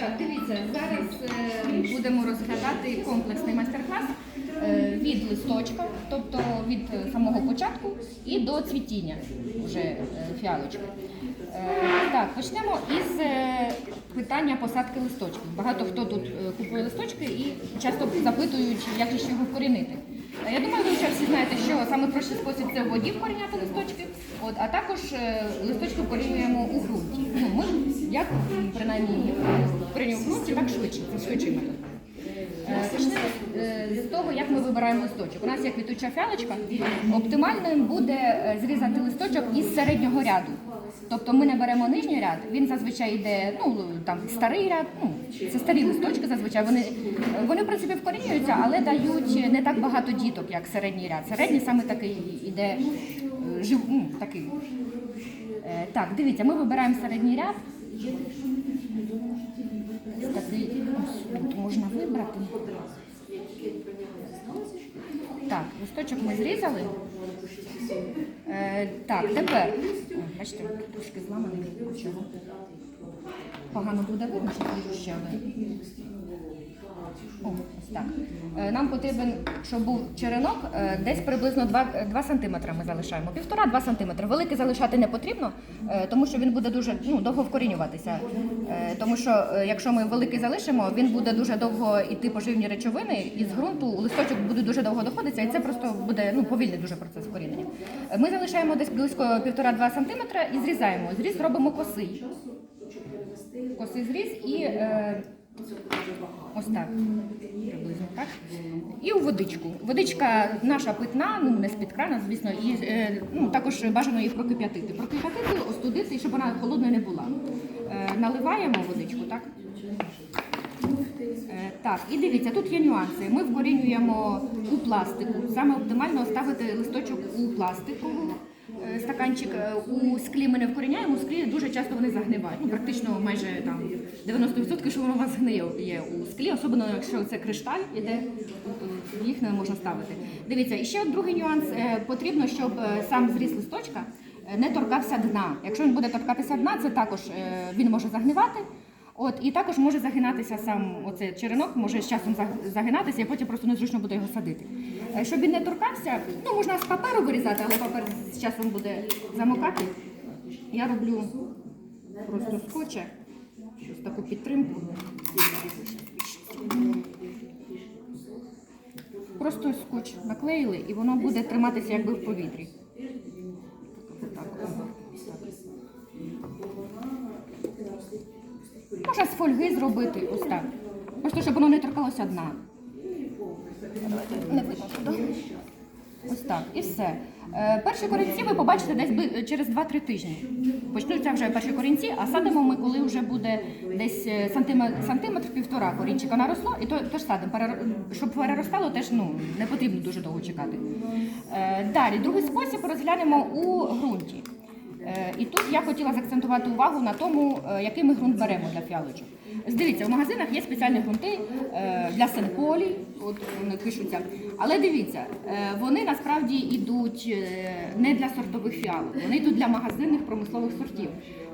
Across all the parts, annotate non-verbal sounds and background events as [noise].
Так, дивіться, зараз е, будемо розглядати комплексний майстер-клас е, від листочка, тобто від самого початку і до цвітіння вже е, фіалочки. Так, почнемо із питання посадки листочків. Багато хто тут купує листочки і часто запитують, як ж його вкорінити. Я думаю, ви вже всі знаєте, що саме простий спосіб це в воді вкоріняти листочки, от, а також е, листочки вкорінюємо у ґрунті. Ну, ми, як принаймні вкорінюємо в ґрунті, так швидше, це швидший метод. Е, Почнемо е, з того, як ми вибираємо листочок. У нас є квітуча фіалочка. Оптимальним буде зрізати листочок із середнього ряду. Тобто ми не беремо нижній ряд, він зазвичай йде, ну там старий ряд, ну це старі листочки зазвичай. Вони вони в принципі вкорінюються, але дають не так багато діток, як середній ряд. Середній саме такий іде е, жив, ну, такий. Е, Так, дивіться, ми вибираємо середній ряд. Тут можна вибрати. Так, листочок ми зрізали. Е, так, тепер. Бачите, трошки зламаний. Погано буде видно, що ще один. Так. Е, Нам потрібен, щоб був черенок, е, десь приблизно 2, 2 см ми залишаємо. Півтора-два см. Великий залишати не потрібно, е, тому що він буде дуже ну, довго вкорінюватися. Тому що якщо ми великий залишимо, він буде дуже довго йти поживні речовини, і з ґрунту листочок буде дуже довго доходитися, і це просто буде ну, повільний дуже процес вкорінення. Е, Ми залишаємо десь близько півтора-два см і зрізаємо. Зріз робимо косий. Косий зріз і. Ось так. Приблизно так. І у водичку. Водичка наша питна, ну не з-під крана, звісно, і е, ну, також бажано її прокип'ятити. Прокип'ятити, остудити, щоб вона холодною не була. Е, наливаємо водичку, так? Е, Так, і дивіться, тут є нюанси. Ми вкорінюємо у пластику. Саме оптимально ставити листочок у пластикову е, стаканчик. Е, У склі ми не вкоріняємо, у склі дуже часто вони загнивають. Ну, практично майже там 90% що воно у вас гниє є у склі, особливо якщо це кришталь, іде, їх не можна ставити. Дивіться, і ще другий нюанс. Е, Потрібно, щоб е, сам зріз листочка е, не торкався дна. Якщо він буде торкатися дна, це також е, він може загнивати. От і також може загинатися сам оцей черенок, може з часом загинатися, і потім просто незручно буде його садити. Е, Щоб він не торкався, ну можна з паперу вирізати, але папер з часом буде замокати. Я роблю просто скотче, ось таку підтримку. Просто скотч наклеїли, і воно буде триматися якби в повітрі. Можна з фольги зробити ось так. Просто щоб воно не торкалося дна. Не видно. Ось так, і все. Е, перші корінці ви побачите десь через 2-3 тижні. Почнуться вже перші корінці, а садимо ми, коли вже буде десь е, сантиметр, сантиметр півтора корінчика наросло, і то теж садимо. Щоб переростало, теж ну, не потрібно дуже довго чекати. Е, далі, другий спосіб розглянемо у ґрунті. Е, І тут я хотіла заакцентувати увагу на тому, е, який ми ґрунт беремо для фіалочок. Дивіться, в магазинах є спеціальні ґрунти е, для сенполі, от вони пишуться. Але дивіться, вони насправді йдуть не для сортових фіалок, вони йдуть для магазинних промислових сортів.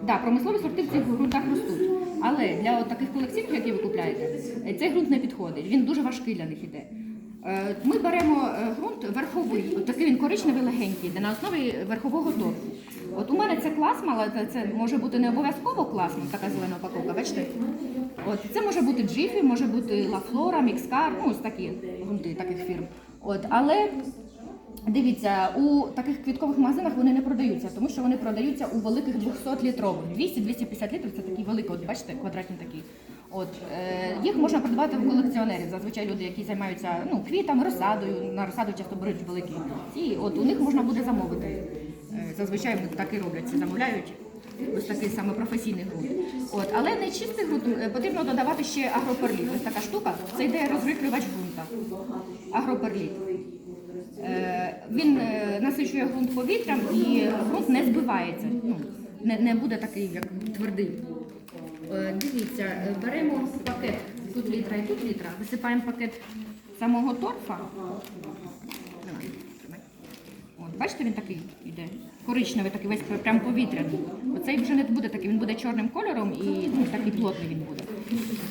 Да, промислові сорти в цих ґрунтах ростуть. Але для от таких колекційних, які ви купляєте, цей ґрунт не підходить. Він дуже важкий для них іде. Е, Ми беремо е, ґрунт верховий, такий він коричневий легенький, де на основі верхового торфу. От у мене це класма, але це- може бути не обов'язково класма, така зелена упаковка, бачите? От це може бути Джифі, може бути Лафлора, Мікскар, ну ось такі ґрунти таких фірм. От, але дивіться, у таких квіткових магазинах вони не продаються, тому що вони продаються у великих 200-літрових. 200-250 літрів це такі великі, от бачите, квадратні такі. От е, їх можна придбати в колекціонерів. Зазвичай люди, які займаються ну, квітами, розсадою. На розсаду часто беруть великі. І от у них можна буде замовити. Е, зазвичай так і роблять, замовляють. Ось такий саме професійний ґрунт. От, але не чистий ґрунт, е, потрібно додавати ще агроперліт. Ось така штука. Це йде розрихлювач ґрунта. Агроперліт. Е, Він е, насичує ґрунт повітрям і ґрунт не збивається. Ну, не, не буде такий, як твердий. Е, Дивіться, е, беремо пакет тут літра і тут літра, висипаємо пакет самого торфа. От, бачите, він такий йде. Коричневий, такий весь прям повітряний. Оцей вже не буде такий, він буде чорним кольором і ну, такий плотний він буде.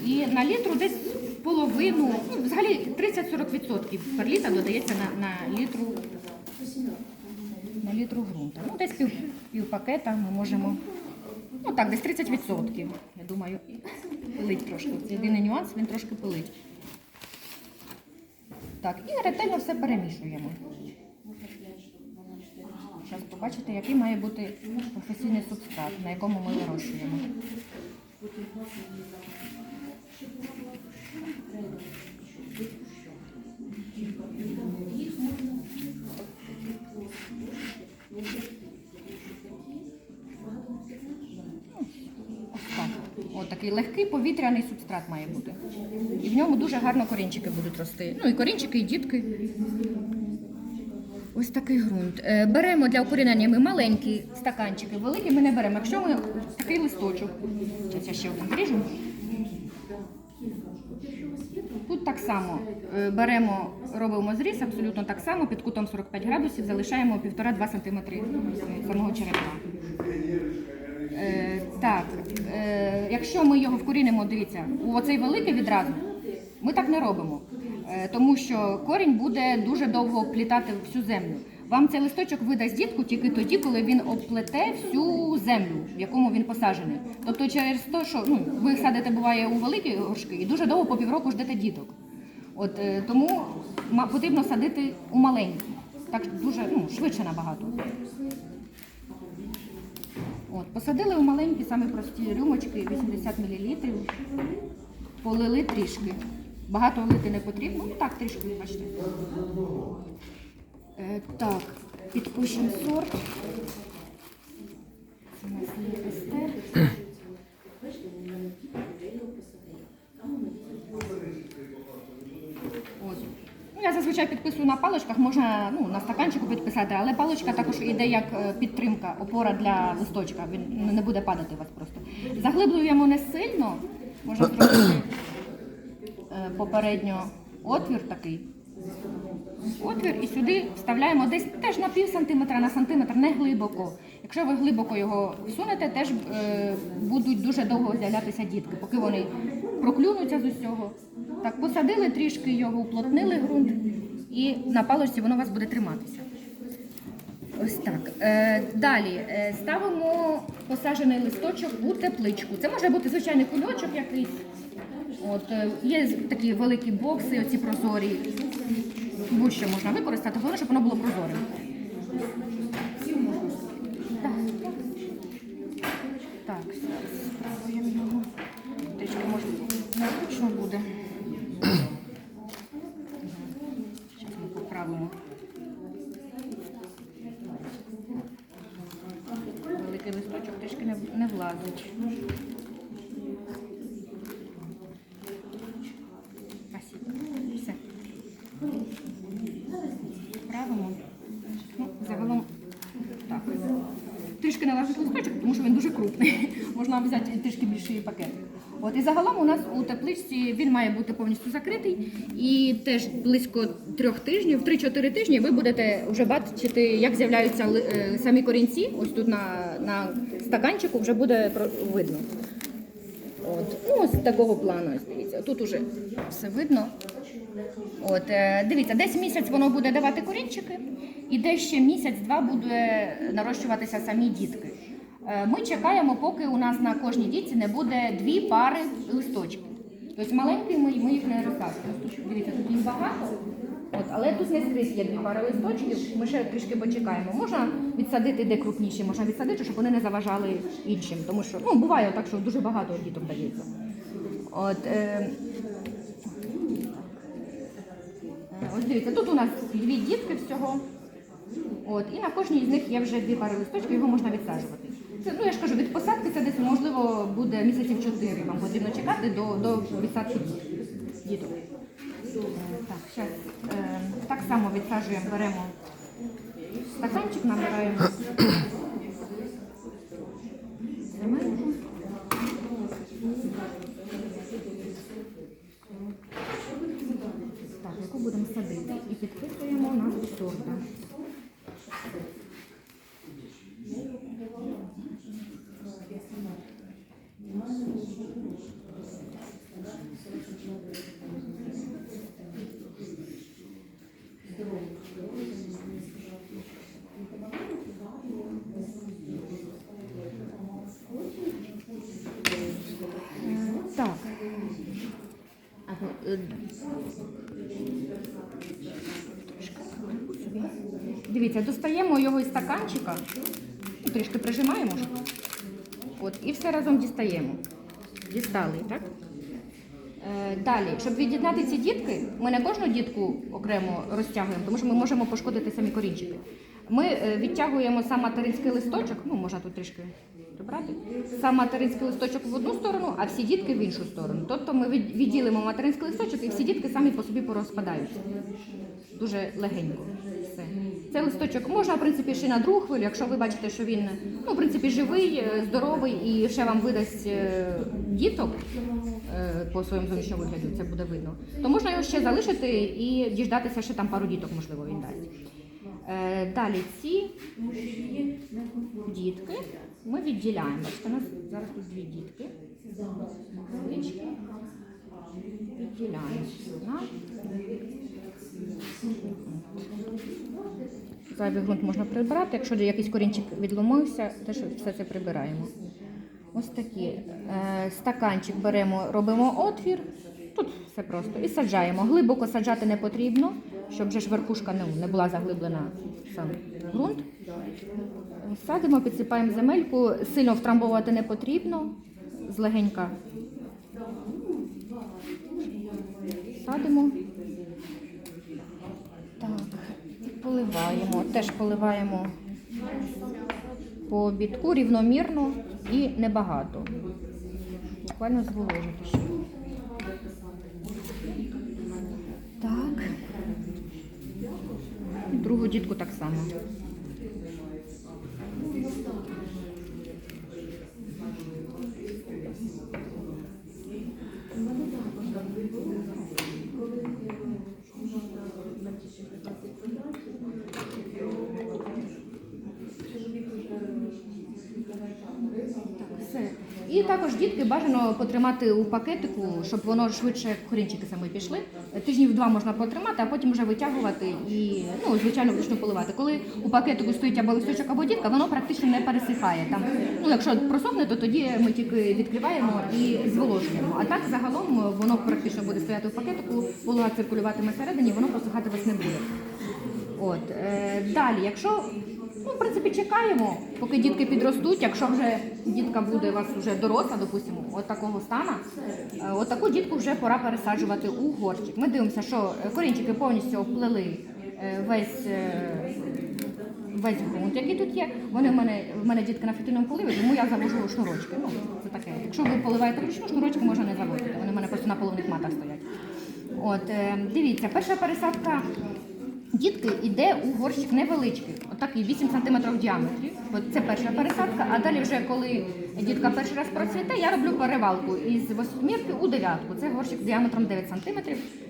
І на літру десь половину, ну, взагалі 30-40% перліта додається на, на літру на літру ґрунту. Ну, десь пів, пів пакета ми можемо. Ну так, десь 30%. Думаю, пилить трошки. Єдиний нюанс, він трошки пилить. Так, і ретельно все перемішуємо. Зараз побачите, який має бути професійний субстрат, на якому ми вирощуємо. Такий легкий повітряний субстрат має бути. І в ньому дуже гарно корінчики будуть рости. Ну і корінчики, і дітки. Ось такий ґрунт. Е, Беремо для укорінення ми маленькі стаканчики, великі ми не беремо. Якщо ми такий листочок, зараз я ще один зріжу. Тут так само е, беремо, робимо зріз, абсолютно так само, під кутом 45 градусів, залишаємо 1,5-2 см самого черепа. Е, так, е, якщо ми його вкорінимо, дивіться, у оцей великий відразу, ми так не робимо, е, тому що корінь буде дуже довго оплітати всю землю. Вам цей листочок видасть дітку тільки тоді, коли він оплете всю землю, в якому він посаджений. Тобто через те, що ну, ви садите буває у великі горшки і дуже довго по півроку ждете діток. От е, тому потрібно садити у маленькі, так дуже ну, швидше набагато. От, посадили у маленькі, самі прості рюмочки, 80 мл. Полили трішки. Багато лити не потрібно, ну так, трішки, бачите. Е, так, підпишемо сорт. Це у нас є естер. Ось. Я зазвичай підписую на паличках, можна ну, на стаканчику підписати, але паличка також йде як е, підтримка, опора для листочка. Він не буде падати у вас просто. Заглиблюємо не сильно, можна зробити е, попередньо отвір такий. Отвір і сюди вставляємо десь теж на пів сантиметра, на сантиметр, не глибоко. Якщо ви глибоко його всунете, теж е, будуть дуже довго з'являтися дітки, поки вони проклюнуться з усього. Так, посадили трішки його, уплотнили ґрунт, і на паличці воно у вас буде триматися. Ось так. Е, далі е, ставимо посаджений листочок у тепличку. Це може бути звичайний кульочок якийсь. От, е, є такі великі бокси, оці прозорі. Будь-що можна використати, головне, щоб воно було прозорим. Так, так зараз спробуємо його. Трішки може незручно буде. Зараз ми поправимо. Великий листочок трішки не, не влазить. Спасибо. Все. Правимо. Ну, загалом так. Трішки не лежить листочок, тому що він дуже крупний. Можна взяти трішки більший пакет. От і загалом у нас у тепличці він має бути повністю закритий і теж близько трьох тижнів, 3-4 тижні ви будете вже бачити, як з'являються е, самі корінці. Ось тут на, на стаканчику вже буде видно. От. Ну, ось такого плану, ось дивіться. Тут уже все видно. От, е, дивіться, десь місяць воно буде давати корінчики, і десь ще місяць-два буде нарощуватися самі дітки. Е, Ми чекаємо, поки у нас на кожній дітці не буде дві пари листочків. Тобто маленькі ми, ми їх не розсадимо. Дивіться, тут їх багато, от, але тут не скрізь є дві пари листочків. Ми ще трішки почекаємо. Можна відсадити де крупніші, можна відсадити, щоб вони не заважали іншим. Тому що ну, буває так, що дуже багато діток дається. От, Е, Ось дивіться, тут у нас дві дітки всього. От, і на кожній з них є вже дві пари листочків, його можна відсаджувати. Це, ну я ж кажу, від посадки це десь можливо буде місяців чотири. Вам потрібно чекати до, до відсадки діток. Так, щас, е, так само відсаджуємо, беремо стаканчик, набираємо. Так, яку будемо садити і підписуємо назву сорта. Е, Так. А, е, Дивіться, достаємо його із стаканчика, ну, трішки прижимаємо. От, і все разом дістаємо. Дістали, так? Е, Далі, щоб від'єднати ці дітки, ми не кожну дітку окремо розтягуємо, тому що ми можемо пошкодити самі корінчики. Ми е, відтягуємо сам материнський листочок, ну можна тут трішки прибрати, сам материнський листочок в одну сторону, а всі дітки в іншу сторону. Тобто ми відділимо материнський листочок і всі дітки самі по собі порозпадаються. Дуже легенько. Все. Цей листочок можна, в принципі, ще на другу хвилю, якщо ви бачите, що він ну, в принципі, живий, е, здоровий і ще вам видасть е, діток е, по своєму зовнішньому вигляду, це буде видно, то можна його ще залишити і діждатися, ще там пару діток, можливо, він дасть. Далі ці дітки ми відділяємо. Бачите, у нас зараз тут дві дітки. Відділяємо. Зайвий ґрунт можна прибрати. Якщо якийсь корінчик відломився, теж все це прибираємо. Ось такі. Е, стаканчик беремо, робимо отвір. Тут все просто. І саджаємо. Глибоко саджати не потрібно, щоб вже ж верхушка не, не була заглиблена сам ґрунт. Садимо, підсипаємо земельку, сильно втрамбовувати не потрібно, злегенька. Садимо. Так, і поливаємо. Теж поливаємо по бітку рівномірно і небагато. Буквально зволожити. Так. Другу дітку так само. Все. І також дітки потримати у пакетику, щоб воно швидше корінчики саме пішли. Тижнів два можна потримати, а потім вже витягувати і ну, звичайно вручну поливати. Коли у пакетику стоїть або листочок, або дітка, воно практично не пересихає. Там, ну, якщо просохне, то тоді ми тільки відкриваємо і зволожуємо. А так загалом воно практично буде стояти у пакетику, волога циркулюватиме всередині, воно просихати вас не буде. От е, далі, якщо ну, в принципі чекаємо, поки дітки підростуть, якщо вже дітка буде у вас вже доросла, допустимо, от такого стану, е, от таку дітку вже пора пересаджувати у горщик. Ми дивимося, що е, корінчики повністю оплели е, весь. Весь ґрунт, який тут є, вони в мене в мене дітки на фітильному поливі, тому я завожу шнурочки. Ну це таке. Якщо ви поливаєте вручну, шнурочки можна не заводити. Вони в мене просто на поливних матах стоять. От дивіться, перша пересадка Дітки йде у горщик невеличкий, отакий 8 см діаметрі. Це перша пересадка, а далі вже коли дітка перший раз процвіте, я роблю перевалку із восьмірки у дев'ятку. Це горщик діаметром 9 см,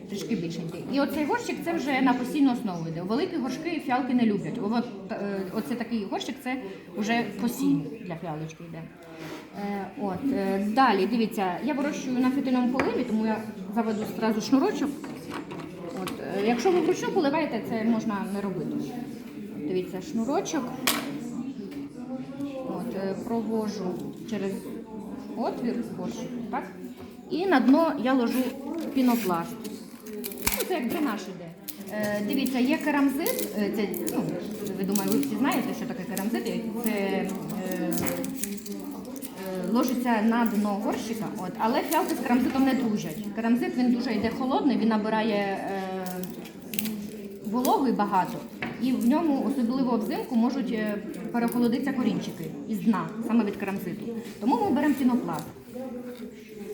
трішки більшенький. І оцей горщик це вже на постійну основу йде. Великі горшки фіалки не люблять. От, е, оце такий горщик, це вже постійний для фіалочки йде. Е, От, е, далі, дивіться, я вирощую на фітильному поливі, тому я заведу одразу шнурочок. Е, якщо ви вручну поливаєте, це можна не робити. Дивіться, шнурочок. От, е, провожу через отвір борщик, так? І на дно я ложу пінопласт. Ну, це як дренаж іде. Е, дивіться, є керамзит. е, Це, ну, ви думаю, ви всі знаєте, що таке керамзит. Це е, ложиться на дно горщика, от, але фіалки з керамзитом не дружать. Керамзит він дуже йде холодний, він набирає е, вологи багато, і в ньому, особливо взимку, можуть е, перехолодитися корінчики із дна, саме від керамзиту. Тому ми беремо пінопласт.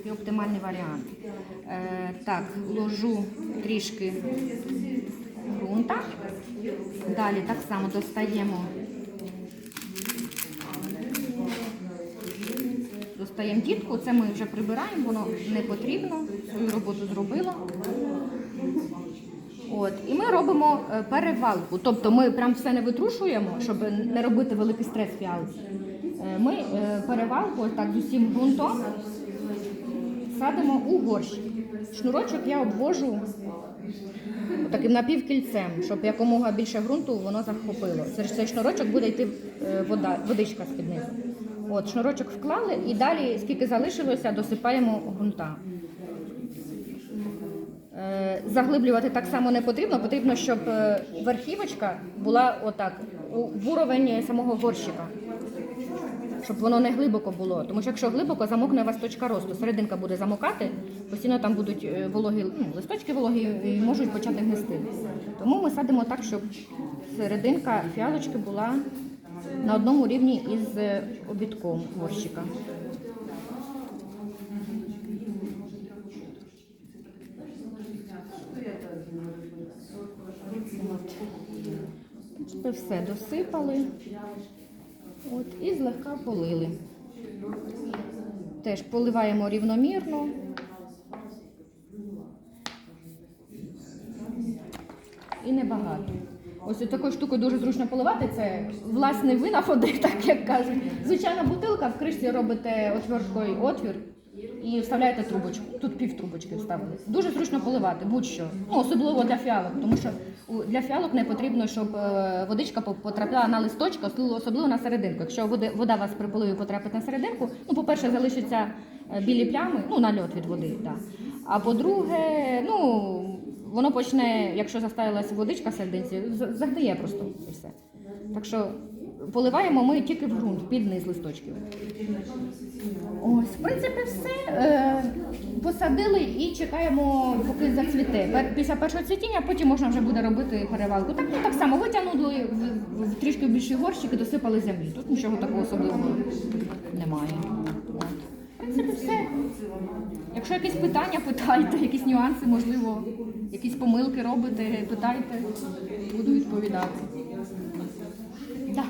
Це оптимальний варіант. Е, так, ложу трішки ґрунта. Далі так само достаємо. Достаємо дітку, це ми вже прибираємо, воно не потрібно, свою роботу зробило. От, і ми робимо е, перевалку. Тобто ми прям все не витрушуємо, щоб не робити великий стрес фіалці. Е, Ми е, перевалку так з усім ґрунтом садимо у горщик. Шнурочок я обвожу таким напівкільцем, щоб якомога більше ґрунту воно захопило. Через цей шнурочок буде йти вода, водичка з-під низу. От, шнурочок вклали і далі, скільки залишилося, досипаємо ґрунта. Е, Заглиблювати так само не потрібно. Потрібно, щоб е, верхівочка була отак, в уровень самого горщика. Щоб воно не глибоко було. Тому що якщо глибоко, замокне у вас точка росту. Серединка буде замокати, постійно там будуть е, вологі, ну, листочки вологі і можуть почати гнисти. Тому ми садимо так, щоб серединка фіалочки була на одному рівні із обідком горщика. От. Це все досипали. От, і злегка полили. Теж поливаємо рівномірно. І небагато. Ось такою штукою дуже зручно поливати. Це власний винаходи, так як кажуть. Звичайна бутилка, в кришці робите отверткою отвір і вставляєте трубочку. Тут пів трубочки вставили. Дуже зручно поливати, будь-що. Ну, особливо для фіалок, тому що для фіалок не потрібно, щоб е, водичка потрапила на листочка, особливо- на серединку. Якщо вода вас приплив і потрапить на серединку, ну, по-перше, залишаться е, білі плями, ну, нальот від води. Так. А по-друге, ну, воно почне, якщо заставилася водичка в серединці, загниє просто і все. Так що поливаємо ми тільки в ґрунт, під низ листочків. Ось, в принципі, все. Е, посадили і чекаємо, поки зацвіте. Після першого цвітіння потім можна вже буде робити перевалку. Так, ну, так само витягнули в, трішки більші горщики, досипали землі. Тут нічого такого особливого немає. В принципі, все. Якщо якісь питання, питайте, якісь нюанси, можливо, якісь помилки робите, питайте, буду відповідати. Да.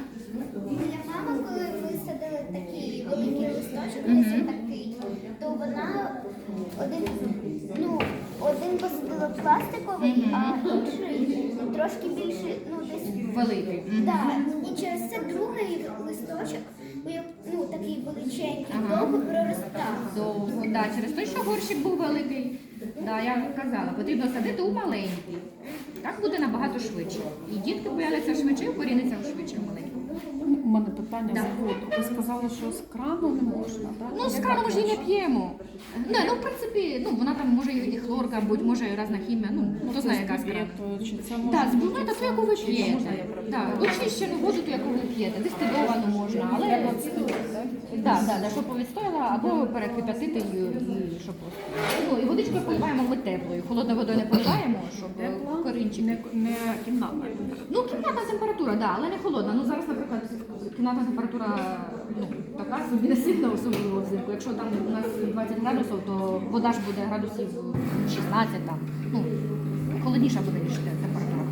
Моя мама, коли ми садили такий великий листочок, ось такий, то вона один, ну, один посадила пластиковий, а інший трошки більше, ну десь. Великий. Так, і через це другий листочок, ну такий величенький, довго проростав. довго. Да, через те, що горщик був великий. Да, я казала, потрібно садити у маленький. Так буде набагато швидше. І дітки появляться швидше, і коріниться швидше в маленькому. У мене питання Да. з воду. Ви сказали, що з крану не можна, так? Ну, з крану ми ж її не п'ємо. Не, ну, в принципі, ну, вона там може і хлорка, будь, може і різна хімія. Ну, хто знає, яка з крану. Чи це може Так, ту, яку ви п'єте. можна? Так, очищену воду, ту, яку ви п'єте, дистильовану можна, але да, да, да, щоб відстояла, або перекипятити її, щоб. Ну, і водичкою поливаємо ми теплою. Холодною водою не поливаємо, щоб Корінчик. Не, не кімнатна. Ну, кімнатна температура, да, але не холодна. Ну зараз, наприклад, кімнатна температура ну, така собі не сильно особливо взимку. Якщо там у нас 20 градусів, то вода ж буде градусів 16 там. Ну, холодніша буде ніж температура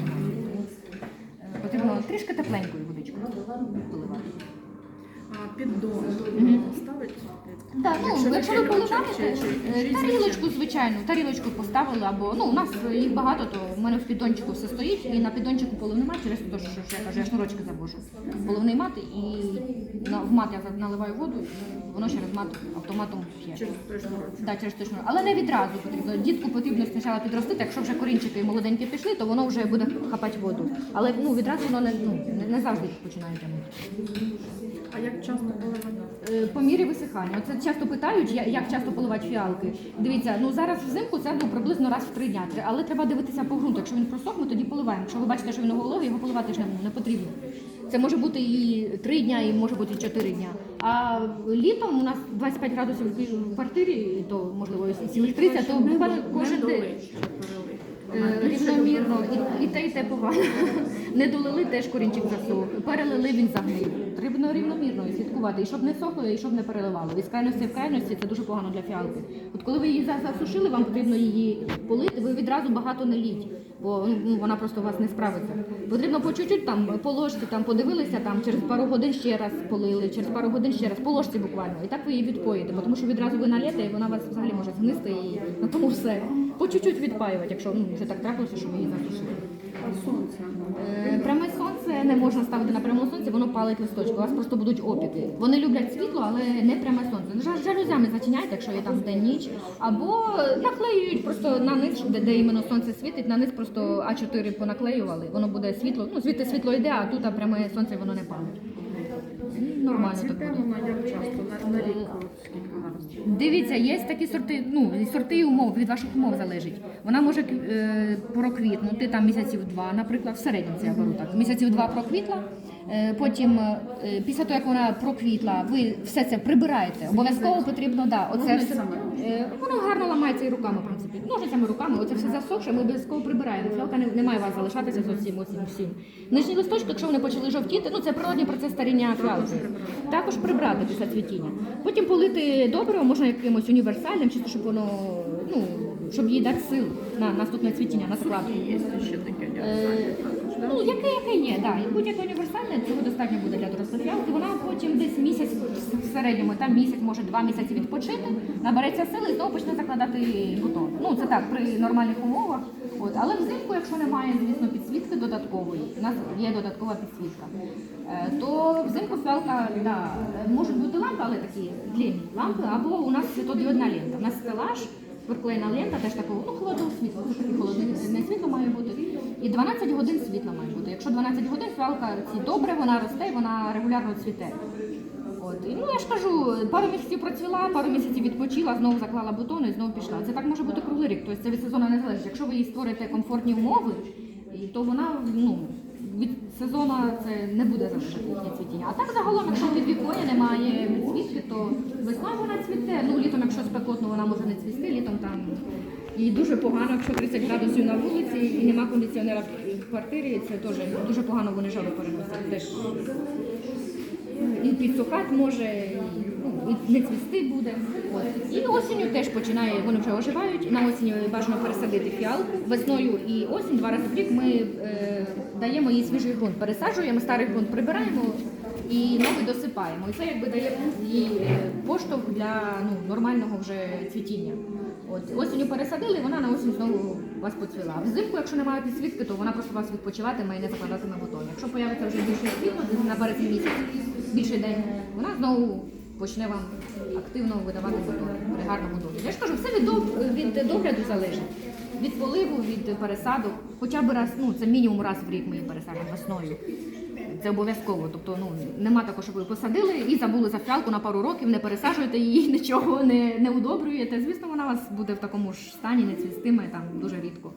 е, Потрібно трішки тепленькою водичкою. А піддон ставить? Так, ну, Якщо ви поливаєте, тарілочку, звичайно, тарілочку поставили, або ну у нас їх багато, то в мене в піддончику все стоїть, і на піддончику поливний мат, через те, що я кажу, я шнурочки завожу. Поливний мат, і в мат я наливаю воду, і воно через мат автоматом п'є. Через той через те, що- Але не відразу потрібно. Дітку потрібно спочатку підростити. Якщо вже корінчики молоденькі пішли, то воно вже буде хапати воду. Але ну, відразу воно не, ну, не, не завжди починає тягнути. А як часто поливати? Е, По мірі висихання. Оце часто питають, я- як часто поливати фіалки. Дивіться, ну зараз взимку це ну, приблизно раз в три дня. Але треба дивитися по ґрунту. Якщо він просохне, тоді поливаємо. Якщо ви бачите, що він вологий, його поливати ж не, не потрібно. Це може бути і три дня, і може бути і чотири дня. А літом у нас 25 градусів в квартирі, і то можливо і цілих 30, то буквально кожен день. Е, Рівномірно і, і те, і те погано. Не долили, теж корінчик засох. Перелили, він загнив. Потрібно рівномірно і слідкувати, і щоб не сохло, і щоб не переливало. І з крайності в крайності це дуже погано для фіалки. От коли ви її засушили, вам потрібно її полити, ви відразу багато не літь, бо ну, вона просто у вас не справиться. Потрібно по чуть-чуть там по там подивилися, там через пару годин ще раз полили, через пару годин ще раз по ложці буквально. І так ви її відпоїте, тому що відразу ви налєте, і вона вас взагалі може згнисти і на тому все. По чуть-чуть відпаювати, якщо ну, вже так трапилося, що ви її засушили. Сонце. Е, Пряме сонце не можна ставити на прямому сонці, воно палить листочки. У вас просто будуть опіки. Вони люблять світло, але не пряме сонце. Жа- Жалюзями зачиняйте, якщо є там день ніч, або наклеюють просто на низ, де, де іменно сонце світить, на низ просто А4 понаклеювали. Воно буде світло. Ну звідти світло йде, а тут а пряме сонце воно не палить. Нормально так буде. як часто, на, рік. Дивіться, є такі сорти, ну сорти умов від ваших умов залежить. Вона може е, проквітнути там місяців два, наприклад, в середньому я беру так. Місяців два проквітла. Е, Потім, е, після того, як вона проквітла, ви все це прибираєте. Обов'язково потрібно, да, оце все, е, воно гарно ламається і руками, в принципі. Ножицями руками, оце все засохше, ми обов'язково прибираємо. Фіалка не, не має вас залишатися зовсім усім всім. Нижні листочки, якщо вони почали жовтіти, ну це природній процес старіння фіалки. Також прибрати після цвітіння. Потім полити добриво, можна якимось універсальним, чисто щоб воно, ну, щоб їй дати сил на наступне цвітіння, на склад. Таке універсальне також, да? Ну, яке, яке є, да. І будь-яке універсальне, цього достатньо буде для дорослої фіалки. Вона потім десь місяць в середньому, там місяць, може два місяці відпочити, набереться сили і знову почне закладати бутон. Ну, це так, при нормальних умовах. От. Але взимку, якщо немає, звісно, підсвітки додаткової, у нас є додаткова підсвітка, е, то взимку фіалка, да, можуть бути лампи, але такі длинні лампи, або у нас світодіодна лента. У нас стелаж, Верклейна лента теж такого, ну, холодного світла, таке холодне світло має бути. І 12 годин світла має бути. Якщо 12 годин фіалка ці добре, вона росте, вона регулярно цвіте. От. І, ну я ж кажу, пару місяців процвіла, пару місяців відпочила, знову заклала бутони і знову пішла. Це так може бути круглий рік. Тобто це від сезону не залежить. Якщо ви їй створите комфортні умови, то вона ну, від сезону це не буде завжди їхнє цвітіння. А так загалом, якщо від віконі немає цвітки, то весною вона цвіте. Ну літом, якщо спекотно, вона може не цвісти, літом там. І дуже погано, якщо 30 градусів на вулиці і нема кондиціонера в квартирі, це теж дуже погано вони жару переносять. Теж і підсухати може, і, не цвісти буде. От. І осінню теж починає, вони вже оживають. На осінь бажано пересадити фіалку. Весною і осінь два рази в рік ми е, даємо їй свіжий ґрунт, пересаджуємо, старий ґрунт прибираємо і новий досипаємо. І це якби дає їй е, поштовх для ну, нормального вже цвітіння. От осінню пересадили, вона на осінь знову вас поцвіла. Взимку, якщо немає підсвітки, то вона просто вас відпочиватиме і не закладатиме бутон. Якщо появиться вже більше світло на березні місяць, більший день, вона знову почне вам активно видавати бутон при гарному догляді. Я ж кажу, все від, від догляду залежить. Від поливу, від пересадок. Хоча б раз, ну це мінімум раз в рік ми її пересаджуємо весною. Це обов'язково. Тобто, ну нема такого, щоб ви посадили і забули за фіалку на пару років, не пересаджуєте її, [laughs] нічого не, не удобрюєте. Звісно, вона у вас буде в такому ж стані, не цвістиме там дуже рідко.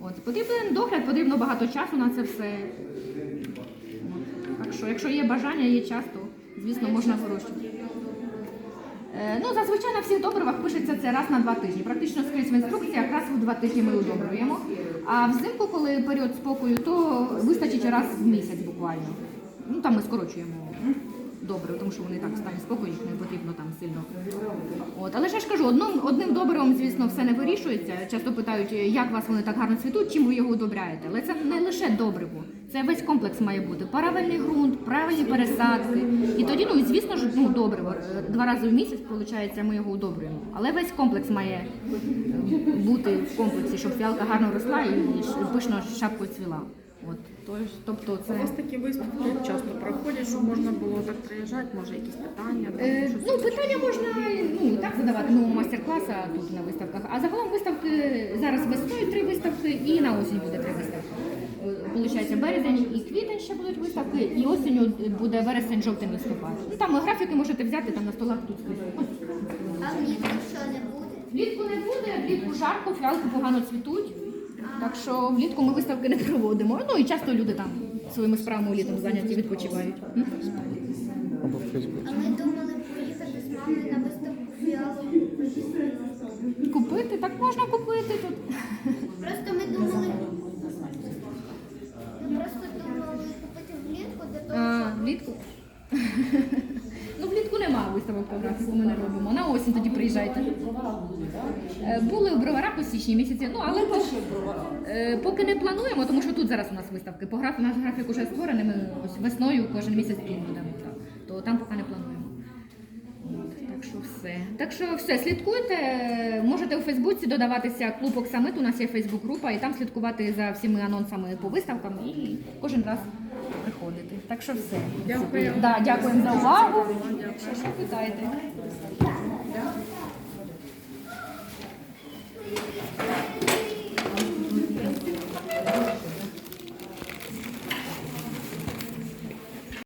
От потрібен догляд, потрібно багато часу на це все. От. Так що, якщо є бажання, є час, то звісно можна вирощувати. Е, Ну, зазвичай на всіх добривах пишеться це раз на два тижні. Практично скрізь в інструкціях раз в два тижні ми удобрюємо. А взимку, коли період спокою, то вистачить раз в місяць буквально. Ну там ми скорочуємо добре, тому що вони так спокою, їх не потрібно там сильно. От, але ж я ж кажу, одним, одним добривом, звісно, все не вирішується. Часто питають, як вас вони так гарно цвітуть, чим ви його удобряєте. Але це не лише добриво, це весь комплекс має бути. Правильний ґрунт, правильні пересадки. І тоді, ну звісно ж, ну добриво. Два рази в місяць, виходить, ми його удобрюємо. Але весь комплекс має е, бути в комплексі, щоб фіалка гарно росла і пишно шапкою цвіла. От, тож, тобто У вас такі виставки часто проходять, щоб можна було так приїжджати, може якісь питання, там, Е, щось ну, питання можна ну, і так задавати ну, майстер-класи а тут на виставках. А загалом виставки зараз весною три виставки і на осінь буде три виставки. Е, Получається, березень і квітень ще будуть виставки, і осінню буде вересень, жовтень, листопад. Ну там графіки можете взяти там на столах тут. Ось. А влітку що не буде? Влітку не буде, влітку жарко, фіалки погано цвітуть. Так що влітку ми виставки не проводимо. Ну і часто люди там своїми справами літом зайняті відпочивають. М? Або в Фейсбуці. А ми думали поїхати з мамою на виставку фіалок. Купити так можна купити тут. Просто ми думали. Ми просто думали купити влітку для того, А, щоб влітку? фотографію, яку ми не робимо. На осінь тоді приїжджайте. Е, були у броварах у січні місяці, ну але поки, е, поки не плануємо, тому що тут зараз у нас виставки. По графіку наш графік уже створений, ми ось весною кожен місяць тут будемо. То там поки не плануємо. Так що все. Так що все, слідкуйте. Можете у Фейсбуці додаватися клуб Оксамит, у нас є Фейсбук-група, і там слідкувати за всіми анонсами по виставкам і кожен раз приходити. Так що все. Дякую. Да, Дякуємо за увагу. Якщо що, питайте.